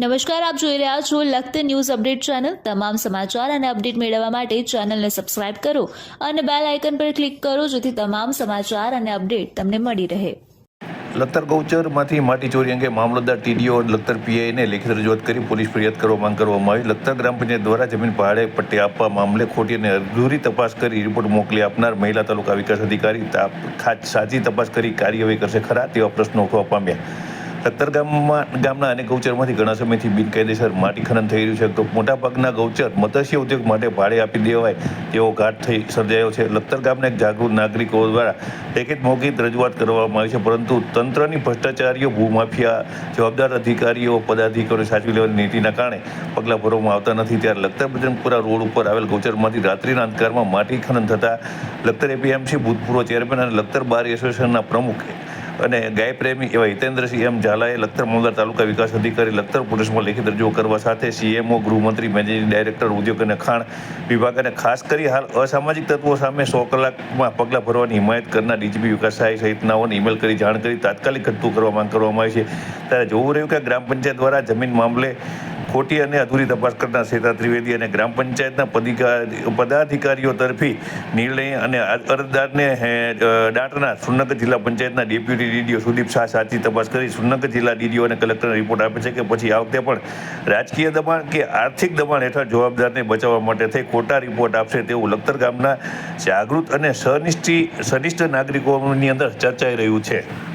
નમસ્કાર, આપ જોઈ રહ્યા છો લખત ન્યૂઝ અપડેટ ચેનલ. તમામ સમાચાર અને અપડેટ મેળવવા માટે ચેનલને સબસ્ક્રાઇબ કરો અને બેલ આઇકન પર ક્લિક કરો, જેથી તમામ સમાચાર અને અપડેટ તમને મળી રહે. લખતર ગૌચરમાંથી માટી ચોરી અંગે મામલતદાર ટીડીઓ લખતર પીઆઈને લેખિત રજૂઆત કરી પોલીસ ફરિયાદ કરવા માંગ કરવામાં આવી. લખતર ગ્રામ પંચાયત દ્વારા જમીન ભાડે પટ્ટી આપવા મામલે ખોટી અને અધૂરી તપાસ કરી રિપોર્ટ મોકલી આપનાર મહિલા તાલુકા વિકાસ અધિકારી સાચી તપાસ કરી કાર્યવાહી કરશે ખરા તેવા પ્રશ્નો ઉઠવા પામ્યા. લખતર ગામમાં ગામના અનેક ગૌચરમાંથી ઘણા સમયથી બિનકાયદેસર માટી ખનન થઈ રહ્યું છે. તો મોટાભાગના ગૌચર મત્સ્ય ઉદ્યોગ માટે ભાડે આપી દેવાય તેવો ઘાટ થઈ સર્જાયો છે. લખતર ગામના એક જાગૃત નાગરિકો દ્વારા લેખિત મૌખિક રજૂઆત કરવામાં આવી છે. પરંતુ તંત્રની ભ્રષ્ટાચારીઓ, ભૂમાફિયા જવાબદાર અધિકારીઓ પદાધિકારીઓ સાચવી લેવાની નીતિના કારણે પગલાં ભરવામાં આવતા નથી. ત્યારે લખતર બજરંગપુરા રોડ ઉપર આવેલ ગૌચરમાંથી રાત્રિના અંધકારમાં માટી ખનન થતાં લખતર એપીએમસી ભૂતપૂર્વ ચેરમેન અને લખતર બાર એસોસિએશનના પ્રમુખ અને ગાય પ્રેમી એવા હિતેન્દ્રસિંહ એમ ઝાલાએ લખતર મામલદાર તાલુકા વિકાસ અધિકારી લખતર પોલીસમાં લેખિત રજૂ કરવા સાથે સીએમઓ ગૃહમંત્રી, મેનેજિંગ ડાયરેક્ટર, ઉદ્યોગ અને ખાણ વિભાગ અને ખાસ કરી હાલ અસામાજિક તત્વો સામે સો કલાકમાં પગલાં ભરવાની હિમાયત કરનાર ડીજીપી વિકાસ સહાય સહિતનાઓને ઈમેલ કરી, જાણ કરી, તાત્કાલિક ઘટતું કરવા માંગ કરવામાં આવી છે. ત્યારે જોવું રહ્યું કે ગ્રામ પંચાયત દ્વારા જમીન મામલે ખોટી અને અધૂરી તપાસ કરનાર શ્વેતા ત્રિવેદી અને ગ્રામ પંચાયતના પદાધિકા- પદાધિકારીઓ તરફી નિર્ણય અને અરજદારને દાંટનાર સુરનગર જિલ્લા પંચાયતના ડેપ્યુટી ડીડીઓ સુદીપ શાહ સાચી તપાસ કરી સુરનગર જિલ્લા ડીડીઓ અને કલેક્ટરને રિપોર્ટ આપે છે કે પછી આ વખતે પણ રાજકીય દબાણ કે આર્થિક દબાણ હેઠળ જવાબદારને બચાવવા માટે થઈ ખોટા રિપોર્ટ આપશે તેવું લખતર ગામના જાગૃત અને સનિષ્ઠી સનિષ્ઠ નાગરિકોની અંદર ચર્ચાઈ રહ્યું છે.